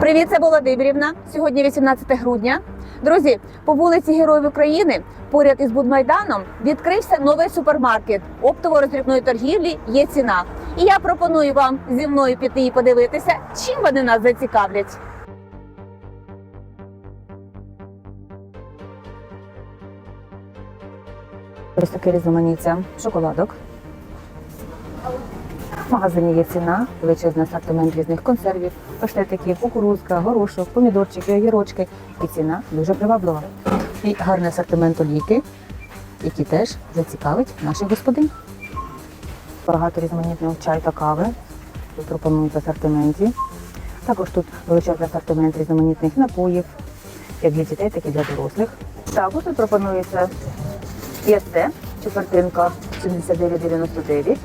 Привіт, це Володимирівна. Сьогодні 18 грудня. Друзі, по вулиці Героїв України поряд із Будмайданом відкрився новий супермаркет оптово-роздрібної торгівлі. Є ціна. І я пропоную вам зі мною піти і подивитися, чим вони нас зацікавлять. Ось таке різноманіття шоколадок. В магазині є ціна, величезний асортимент різних консервів, паштетики, кукурузка, горошок, помідорчики, огірочки. І ціна дуже приваблива. І гарний асортимент олійки, які теж зацікавить наших господинь. Багато різноманітного чаю та кави. Тут пропонують в асортименті. Також тут величезний асортимент різноманітних напоїв, як для дітей, так і для дорослих. Також тут пропонується Єсте, четвертинка 79,99,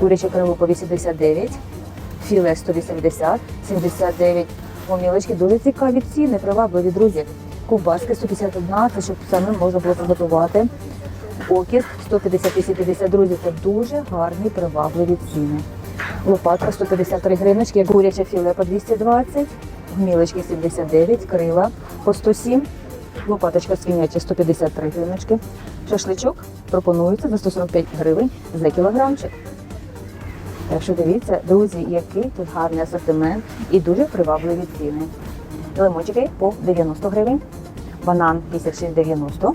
куряче крило по 89, філе 180, 79. Помілочки дуже цікаві ціни, привабливі друзі. Ковбаски 151, це щоб самим можна було приготувати. Окіс 150-250, друзі, це дуже гарні, привабливі ціни. Лопатка 153 гривночки, куряче філе по 220, гмілочки 79, крила по 107, лопаточка свиняча 153 гривночки. Шашличок пропонується за 145 гривень за кілограмчик. Так що дивіться, друзі, який тут гарний асортимент і дуже привабливі ціни. Лимончики по 90 гривень, банан 56,90,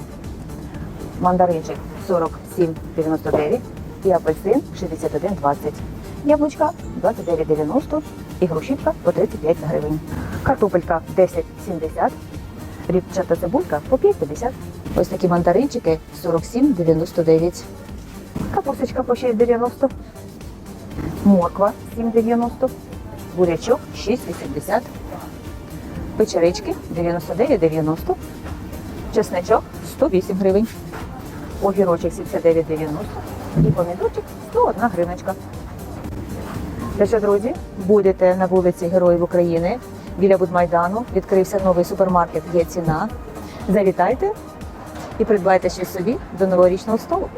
мандаринчик 47,99 і апельсин 61,20. Яблучка 29,90 і грушівка по 35 гривень. Картопелька 10,70, рібчата цибулька по 5,50. Ось такі мандаринчики 47,99. Капусточка по 6,90. Морква 7,90. Бурячок 6,80. Печерички 99,90. Чесничок 108 гривень. Огірочок 79,90. І помідорчик 101 гривничка. Те, що, друзі, будете на вулиці Героїв України біля Будмайдану. Відкрився новий супермаркет. Є ціна. Завітайте і придбайте щось собі до новорічного столу.